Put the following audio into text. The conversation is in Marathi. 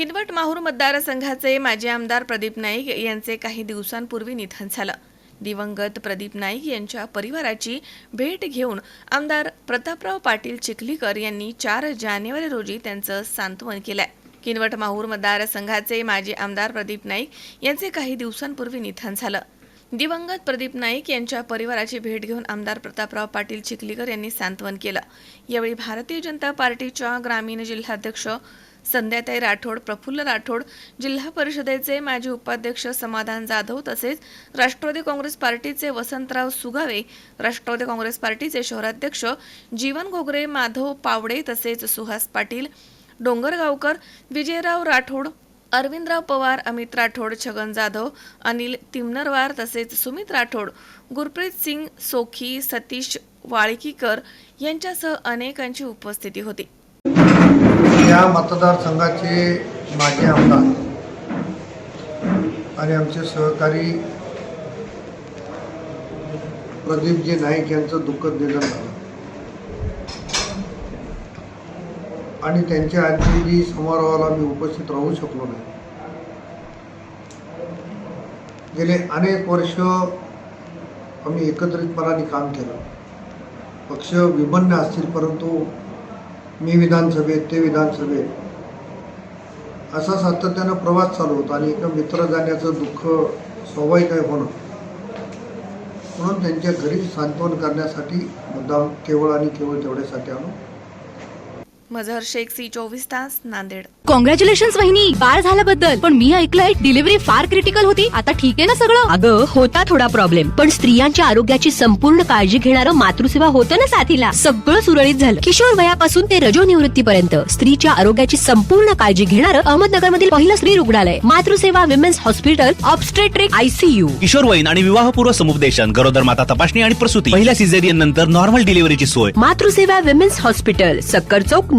किनवट माहूर मतदारसंघाचे माजी आमदार प्रदीप नाईक यांचे काही दिवसांपूर्वी निधन झालं. दिवंगत प्रदीप नाईक यांच्या परिवाराची भेट घेऊन आमदार प्रतापराव पाटील चिखलीकर यांनी चार जानेवारी रोजी त्यांचं सांत्वन केलंय. किनवट माहूर मतदारसंघाचे माजी आमदार प्रदीप नाईक यांचे काही दिवसांपूर्वी निधन झालं. दिवंगत प्रदीप नाईक यांच्या परिवाराची भेट घेऊन आमदार प्रतापराव पाटील चिखलीकर यांनी सांत्वन केलं. यावेळी भारतीय जनता पार्टीच्या ग्रामीण जिल्हाध्यक्ष संध्याताई राठोड प्रफुल्ल राठोड जिल्हा परिषदेचे माजी उपाध्यक्ष समाधान जाधव तसेच राष्ट्रवादी काँग्रेस पार्टीचे वसंतराव सुगावे राष्ट्रवादी काँग्रेस पार्टीचे शहराध्यक्ष जीवन घोगरे माधव पावडे तसेच सुहास पाटील डोंगरगावकर विजयराव राठोड अरविंदराव पवार अमित राठोड छगन जाधव अनिल तिमनरवार तसेच सुमित राठोड गुरप्रीत सिंग सोखी सतीश वाळकीकर यांच्यासह अनेकांची उपस्थिती होती. या मतदारसंघाचे माजी आमदार आणि आमचे सहकारी प्रदीपजी नाईक यांचं दुःखद निधन झालं. आणि त्यांच्या अंत्यविधी समारोहाला मी उपस्थित राहू शकलो नाही. गेले अनेक वर्ष आम्ही एकत्रितपणाने काम केलं. पक्ष विभिन्न असतील परंतु मी विधानसभेत ते विधानसभेत. असा सातत्यानं प्रवास चालू होता आणि एका मित्र जाण्याचं दुःख स्वाभाविक आहे होणं म्हणून त्यांच्या घरी सांत्वन करण्यासाठी मुद्दाम केवळ आणि केवळ तेवढ्यासाठी आणू मझहर शेख सी चोवीस तास नांदेड. कॉंग्रॅच्युलेशन वहिनी. बाळ झाल्याबद्दल. पण मी ऐकलंय डिलिव्हरी फार क्रिटिकल होती. आता ठीक आहे ना सगळं? अगं होता थोडा प्रॉब्लेम पण स्त्रियांच्या आरोग्याची संपूर्ण काळजी घेणारं मातृसेवा होतं ना साथीला? सगळं सुरळीत झालं. किशोर वयापासून ते रजो निवृत्तीपर्यंत स्त्रीच्या आरोग्याची संपूर्ण काळजी घेणारं अहमदनगर मधील पहिलं स्त्री रुग्णालय. Matruseva women's hospital obstetric ICU किशोरवयीन आणि विवाहपूर्व समुपदेशन गरोदर माता तपासणी आणि प्रसूती. पहिल्या सिझेरियन नंतर नॉर्मल डिलिव्हरीची सोय. मातृसेवा विमेन्स हॉस्पिटल सक्कर चौक